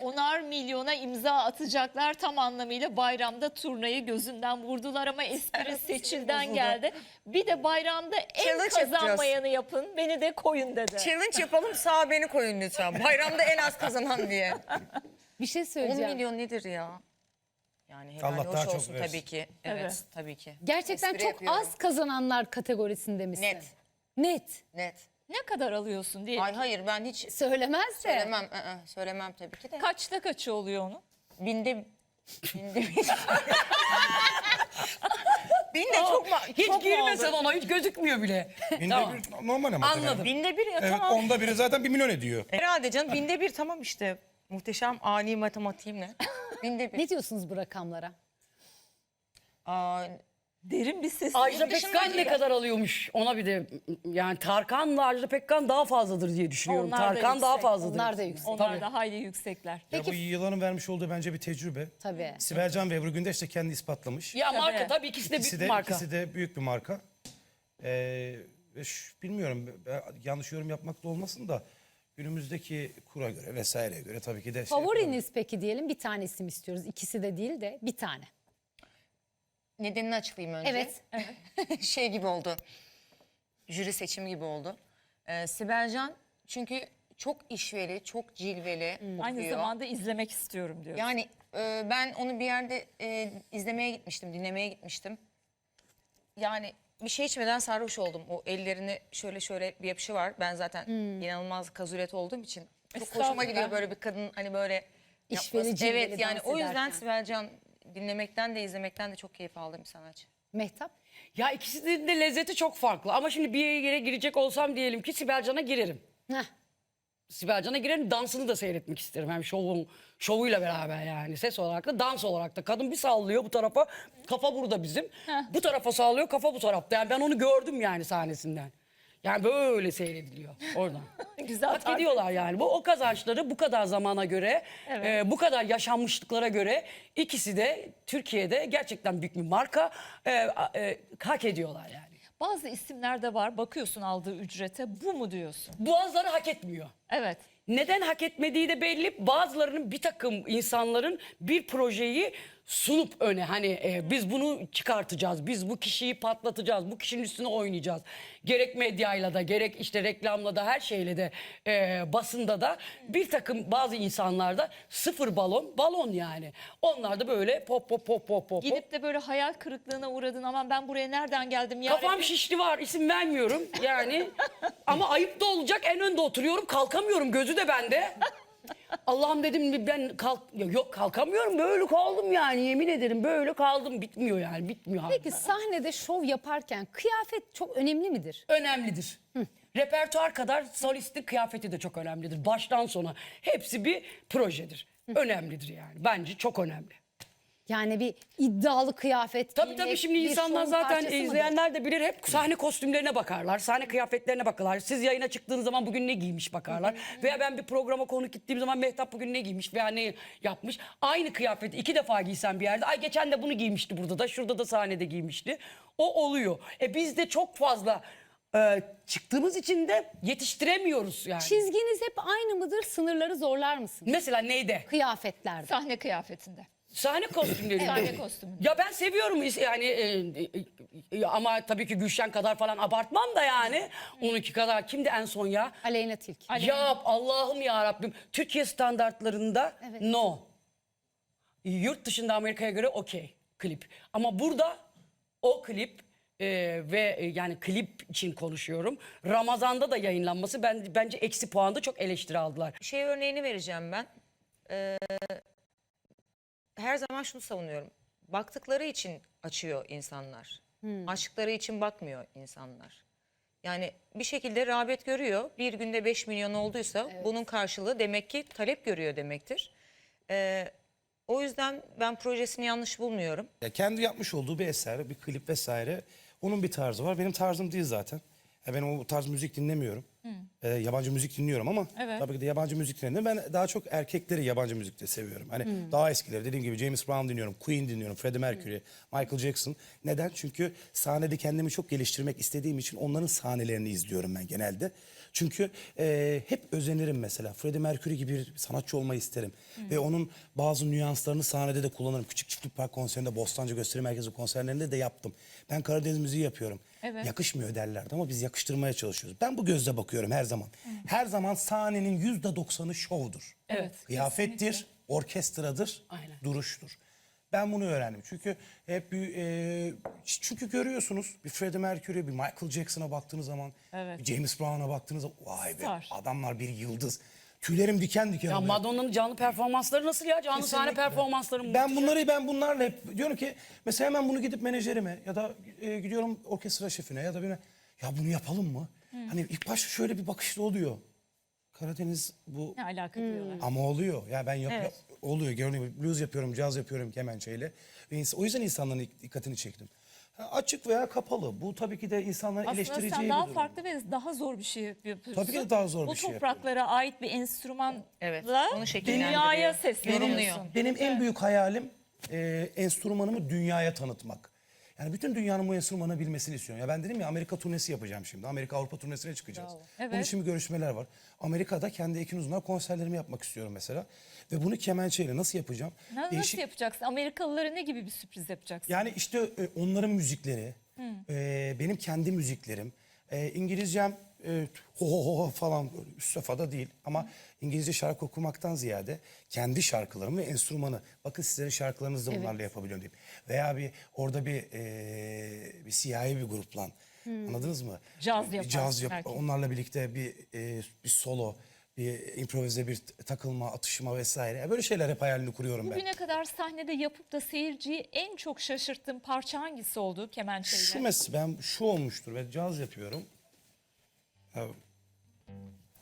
Onar milyona imza atacaklar tam anlamıyla bayramda turnayı gözünden vurdular ama espri seçilden geldi. Bir de bayramda en Challenge yapacağız. kazanmayanı yapın beni de koyun dedi. Challenge yapalım sağ beni koyun lütfen. Bayramda en az kazanan diye. Bir şey 10 söyleyeceğim. milyon nedir ya? Yani helal Allah hoş daha çok olsun versin. tabii ki. Evet, Evet. tabii ki. Gerçekten Espri çok yapıyorum. az kazananlar kategorisinde misin? Net. Net. Net. Ne kadar alıyorsun diye. Ay hayır ben hiç Söylemez de. söylemem. ı-ı, söylemem tabii ki de. Kaçta kaçı oluyor onun? Binde binde bir. Binde çok mu? Hiç çok mu girmesen oldu? ona hiç gözükmüyor bile. Binde Tamam. bir normal ama. tabii. Anladım. Binde bir ya Evet tamam. onda biri zaten bir milyon ediyor. Herhalde canım binde bir tamam işte. Muhteşem ani matematiğimle. Binde bir. Ne diyorsunuz bu rakamlara? Aa, Derin bir ses. Ajda Pekkan ne kadar alıyormuş ona bir de yani Tarkan'la Ajda Pekkan daha fazladır diye düşünüyorum. Onlar da Tarkan daha yüksek. fazladır. Onlar da yüksek. Onlar da hayli yüksekler. Ya bu yılanın vermiş olduğu bence bir tecrübe. Tabii. Sibelcan ve Ebru Gündeş de kendi ispatlamış. Ya marka Tabii. ikisi de ikisi büyük de, bir marka. ikisi de büyük bir marka. Ee, ve şu- bilmiyorum ben yanlış yorum yapmak da olmasın da günümüzdeki kura göre vesaireye göre tabii ki de şey Favoriniz peki diyelim bir tane isim istiyoruz. İkisi de değil de bir tane. Nedenini açıklayayım önce. Evet. şey gibi oldu. Jüri seçimi gibi oldu. Ee, Sibelcan çünkü çok işveli, çok cilveli Aynı okuyor. zamanda izlemek istiyorum diyor. Yani e, ben onu bir yerde e, izlemeye gitmiştim, dinlemeye gitmiştim. Yani bir şey içmeden sarhoş oldum. O ellerini şöyle şöyle bir yapışı var. Ben zaten inanılmaz kazulet olduğum için çok hoşuma Estağfurullah. gidiyor böyle bir kadın hani böyle İşveli, yapması. cilveli Evet yani o yüzden ederken. Sibelcan dinlemekten de izlemekten de çok keyif aldığım bir sanatçı. Mehtap. Ya ikisinin de lezzeti çok farklı ama şimdi bir yere girecek olsam diyelim ki Sibelcan'a girerim. Heh. Sibelcan'a girerim dansını da seyretmek isterim. Hem şovun, şovuyla beraber yani ses olarak da dans olarak da. Kadın bir sallıyor bu tarafa kafa burada bizim. Bu tarafa sallıyor kafa bu tarafta. Yani ben onu gördüm yani sahnesinden. Yani böyle seyrediliyor oradan. Güzel Hak tarif ediyorlar yani. Bu o kazançları bu kadar zamana göre, e, bu kadar yaşanmışlıklara göre ikisi de Türkiye'de gerçekten büyük bir marka e, e, hak ediyorlar yani. Bazı isimler de var bakıyorsun aldığı ücrete bu mu diyorsun? Boğazları hak etmiyor. Evet. Neden hak etmediği de belli. Bazılarının bir takım insanların bir projeyi sunup öne hani e, biz bunu çıkartacağız. Biz bu kişiyi patlatacağız. Bu kişinin üstüne oynayacağız. Gerek medyayla da gerek işte reklamla da her şeyle de e, basında da bir takım bazı insanlarda sıfır balon balon yani. Onlar da böyle pop pop pop pop pop. Gidip de böyle hayal kırıklığına uğradın aman ben buraya nereden geldim ya? Kafam şişli var isim vermiyorum yani ama ayıp da olacak en önde oturuyorum kalkamıyorum gözü de bende. Allah'ım dedim ben kalk ya yok kalkamıyorum böyle kaldım yani yemin ederim böyle kaldım bitmiyor yani bitmiyor. Peki sahnede şov yaparken kıyafet çok önemli midir? Önemlidir. Repertuar kadar solistin kıyafeti de çok önemlidir. Baştan sona hepsi bir projedir. Önemlidir yani bence çok önemli. Yani bir iddialı kıyafet Tabii giymek tabii şimdi bir insanlar şovun zaten parçası mıdır? izleyenler de bilir hep sahne kostümlerine bakarlar. Sahne kıyafetlerine bakarlar. Siz yayına çıktığınız zaman bugün ne giymiş bakarlar. Veya ben bir programa konuk gittiğim zaman Mehtap bugün ne giymiş veya ne yapmış. Aynı kıyafeti iki defa giysen bir yerde. Ay geçen de bunu giymişti burada da şurada da sahnede giymişti. O oluyor. E biz de çok fazla e, çıktığımız için de yetiştiremiyoruz yani. Çizginiz hep aynı mıdır? Sınırları zorlar mısınız? Mesela neyde? Kıyafetlerde. Sahne kıyafetinde. Sahne kostümleri. Sahne kostümü. Ya ben seviyorum is- yani e, e, e, ama tabii ki Gülşen kadar falan abartmam da yani. Onunki kadar kimdi en son ya? Aleyna Tilki. Ya Allah'ım ya Rabbim. Türkiye standartlarında Evet. no. Yurt dışında Amerika'ya göre okey klip. Ama burada o klip e, ve e, yani klip için konuşuyorum. Ramazan'da da yayınlanması ben bence eksi puanda çok eleştiri aldılar. Şey örneğini vereceğim ben. Ee, her zaman şunu savunuyorum. Baktıkları için açıyor insanlar. Aşkları için bakmıyor insanlar. Yani bir şekilde rağbet görüyor. Bir günde 5 milyon olduysa bunun karşılığı demek ki talep görüyor demektir. Ee, o yüzden ben projesini yanlış bulmuyorum. Ya kendi yapmış olduğu bir eser, bir klip vesaire. Onun bir tarzı var. Benim tarzım değil zaten. Ya ben o tarz müzik dinlemiyorum. Ee, yabancı müzik dinliyorum ama Evet. tabii ki de yabancı müzik dinliyorum. Ben daha çok erkekleri yabancı müzikte seviyorum. Hani daha eskileri dediğim gibi James Brown dinliyorum, Queen dinliyorum, Freddie Mercury, Michael Jackson. Neden? Çünkü sahnede kendimi çok geliştirmek istediğim için onların sahnelerini izliyorum ben genelde. Çünkü e, hep özenirim mesela. Freddie Mercury gibi bir sanatçı olmayı isterim. Ve onun bazı nüanslarını sahnede de kullanırım. Küçük Çiftlik Park konserinde, Bostancı Gösteri Merkezi konserlerinde de yaptım. Ben Karadeniz müziği yapıyorum. Evet. Yakışmıyor derlerdi ama biz yakıştırmaya çalışıyoruz. Ben bu gözle bakıyorum her zaman. Her zaman sahnenin yüzde doksanı şovdur. Evet, Kıyafettir, orkestradır, Aynen. duruştur. Ben bunu öğrendim. Çünkü hep bir, e, çünkü görüyorsunuz bir Freddie Mercury, bir Michael Jackson'a baktığınız zaman, Evet. bir James Brown'a baktığınız zaman vay be Star. adamlar bir yıldız. Tüylerim diken diken Ya oluyor. Madonna'nın canlı performansları nasıl ya? Canlı sahne Kesinlikle. performansları Ben bunları ben bunlarla hep diyorum ki mesela hemen bunu gidip menajerime ya da e, gidiyorum orkestra şefine ya da birine ya bunu yapalım mı? Hani ilk başta şöyle bir bakışta oluyor. Karadeniz bu Ne alaka diyorlar. ama oluyor. Ya ben yap, Evet. yap- oluyor. Görünüyor. Blues yapıyorum, caz yapıyorum kemençeyle. Ve ins- o yüzden insanların dik- dikkatini çektim. Ha, açık veya kapalı. Bu tabii ki de insanların Aslında eleştireceği sen bir daha durum. farklı ve daha zor bir şey yapıyorsun. Tabii ki de daha zor Bu bir şey topraklara ait bir enstrümanla Evet, onu dünyaya sesleniyorsun. Benim en büyük hayalim e, enstrümanımı dünyaya tanıtmak. Yani bütün dünyanın bu enstrümanı bilmesini istiyorum. Ya ben dedim ya Amerika turnesi yapacağım şimdi. Amerika Avrupa turnesine çıkacağız. Bunun Evet. için bir görüşmeler var. Amerika'da kendi ekin uzunlar konserlerimi yapmak istiyorum mesela. Ve bunu kemençeyle nasıl yapacağım? Na- Nasıl Değişik- yapacaksın? Amerikalılara ne gibi bir sürpriz yapacaksın? Yani işte e, onların müzikleri, e, benim kendi müziklerim, e, İngilizcem e, ho ho ho falan böyle üst safhada değil ama İngilizce şarkı okumaktan ziyade kendi şarkılarım ve enstrümanı. Bakın sizlerin şarkılarınızı da bunlarla yapabiliyorum diyeyim. Veya bir orada bir e, bir siyahi bir grupla anladınız mı? Caz Bir yapan Caz yap, belki. onlarla birlikte bir e, bir solo, bir improvize bir takılma, atışma vesaire. Böyle şeyler hep hayalini kuruyorum ben. Bugüne kadar sahnede yapıp da seyirciyi en çok şaşırttığın parça hangisi oldu kemençeyle? Şu mes ben şu olmuştur ben caz yapıyorum. Ya,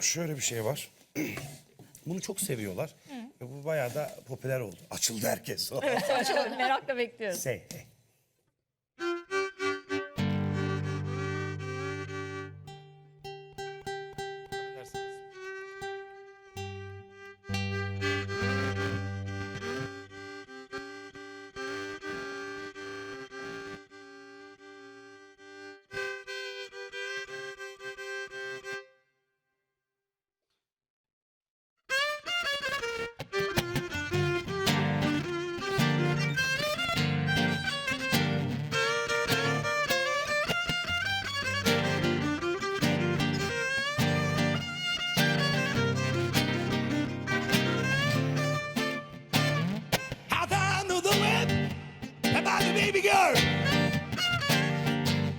şöyle bir şey var. Bunu çok seviyorlar. Ve bu bayağı da popüler oldu. Açıldı herkes. Merakla bekliyoruz. Say,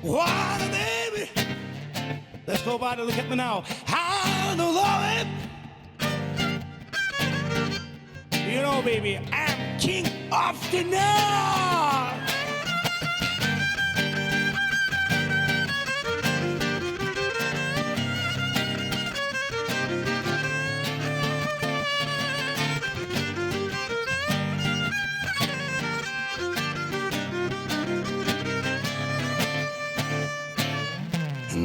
Why baby? Let's go by to look at me now. How the Lord. You know, baby, I'm king of the north.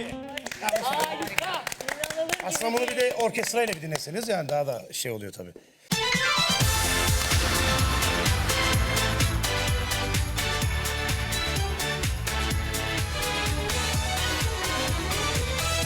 İnanılır Aslında bunu bir de orkestrayla bir dinleseniz yani daha da şey oluyor tabii.